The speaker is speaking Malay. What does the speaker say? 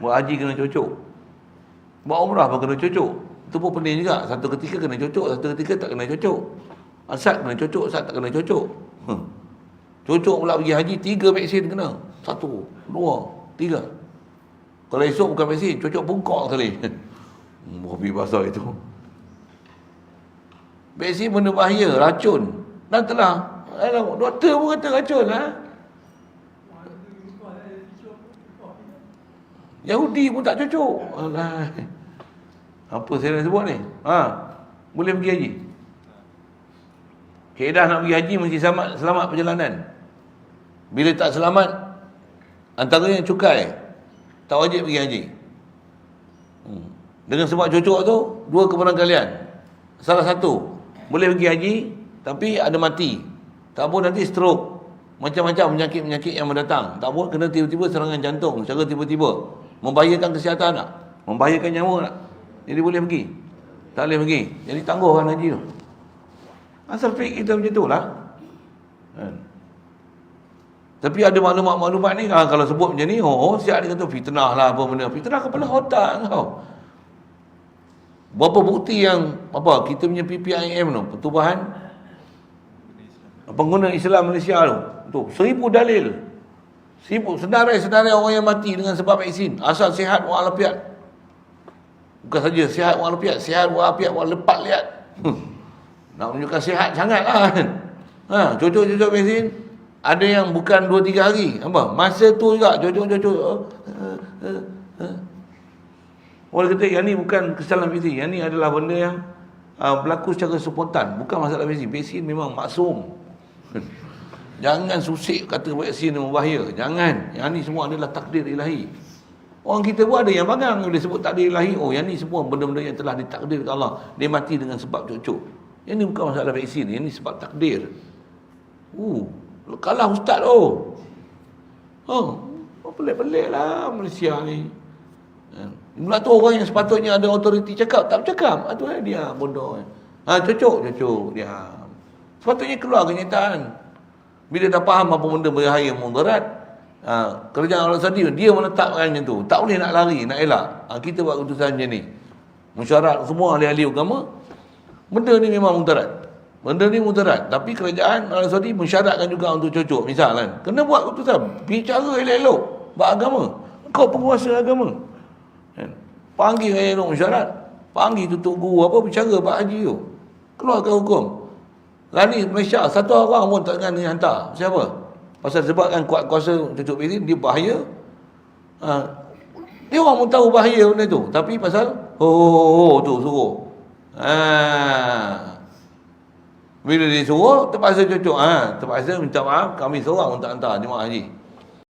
Buat haji kena cucuk. Buat umrah pun kena cucuk. Itu pun pening juga. Satu ketika kena cucuk, satu ketika tak kena cucuk. Asad kena cucuk, asad tak kena cucuk. Hmm. Cucuk pula pergi haji, tiga vaksin kena. Satu, dua, tiga. Kalau esok bukan vaksin, cucuk bungkok sekali. Hobi pasal itu. Vaksin benda bahaya, racun. Dan telah. Doktor pun kata racun lah. Yahudi pun tak cucuk. Alah. Apa saya nak sebut ni? Ha. Boleh pergi haji. Keedah nak pergi haji mesti selamat, selamat perjalanan. Bila tak selamat, antaranya cukai. Tak wajib pergi haji. Hmm. Dengan sebab cucuk tu, dua kebenaran kalian. Salah satu, boleh pergi haji, tapi ada mati. Tak pun nanti stroke. Macam-macam penyakit-penyakit yang mendatang. Tak pun kena tiba-tiba serangan jantung secara tiba-tiba. Membahayakan kesihatan tak? Membahayakan nyawa tak? Jadi boleh pergi. Tak boleh pergi. Jadi tangguhkan haji tu. Asal fake kita macam tu lah. Kan? Tapi ada maklumat-maklumat ni ah, kalau sebut macam ni, oh, siap dia kata fitnah lah apa benda. Fitnah kepala otak kau. Berapa bukti yang apa kita punya PPIM tu, pertubuhan pengguna Islam Malaysia tu. Tu seribu dalil. Seribu senarai-senarai orang yang mati dengan sebab vaksin. Asal sihat walafiat. Bukan saja sihat walafiat, sihat walafiat walapat lihat. Hmm. Nak menunjukkan sihat sangat lah kan. Ha, cucuk-cucuk vaksin. Ada yang bukan 2-3 hari. Apa? Masa tu juga cucuk-cucuk. Uh, uh, uh. Orang kata yang ni bukan kesalahan vaksin. Yang ni adalah benda yang uh, berlaku secara spontan. Bukan masalah vaksin. Vaksin memang maksum. Jangan susik kata vaksin ni berbahaya. Jangan. Yang ni semua adalah takdir ilahi. Orang kita pun ada yang bangang bila sebut takdir ilahi. Oh yang ni semua benda-benda yang telah ditakdirkan Allah. Dia mati dengan sebab cucuk. Yang ni bukan masalah vaksin. Yang ni sebab takdir. Uh, kalah ustaz tu. Oh, oh pelik-pelik lah Malaysia ni. Mula tu orang yang sepatutnya ada otoriti cakap. Tak cakap. Itu ah, dia bodoh. Ha, cucuk, cucuk. Dia. Sepatutnya keluar kenyataan. Bila dah faham apa benda berbahaya mudarat, ha, kerajaan Allah Sadi dia menetapkan macam tu. Tak boleh nak lari, nak elak. Ha, kita buat keputusan macam ni. Musyarat semua ahli-ahli agama, benda ni memang mudarat. Benda ni mudarat. Tapi kerajaan Allah Saudi mensyaratkan juga untuk cocok. Misal kan. Kena buat keputusan. Bicara elok-elok. Buat agama. Kau penguasa agama. Kan? Panggil elok mensyarat. Panggil tutup guru apa. Bicara Pak Haji tu. Keluarkan hukum. Lani Malaysia. Satu orang pun tak dengan ni hantar. Siapa? Pasal sebab kan kuat kuasa cucuk ini. Dia bahaya. Ha. Dia orang pun tahu bahaya benda tu. Tapi pasal. Oh, oh, oh, oh tu suruh. Haa. Bila dia suruh, terpaksa cucuk. Ha, terpaksa minta maaf, kami seorang untuk hantar jemaah haji.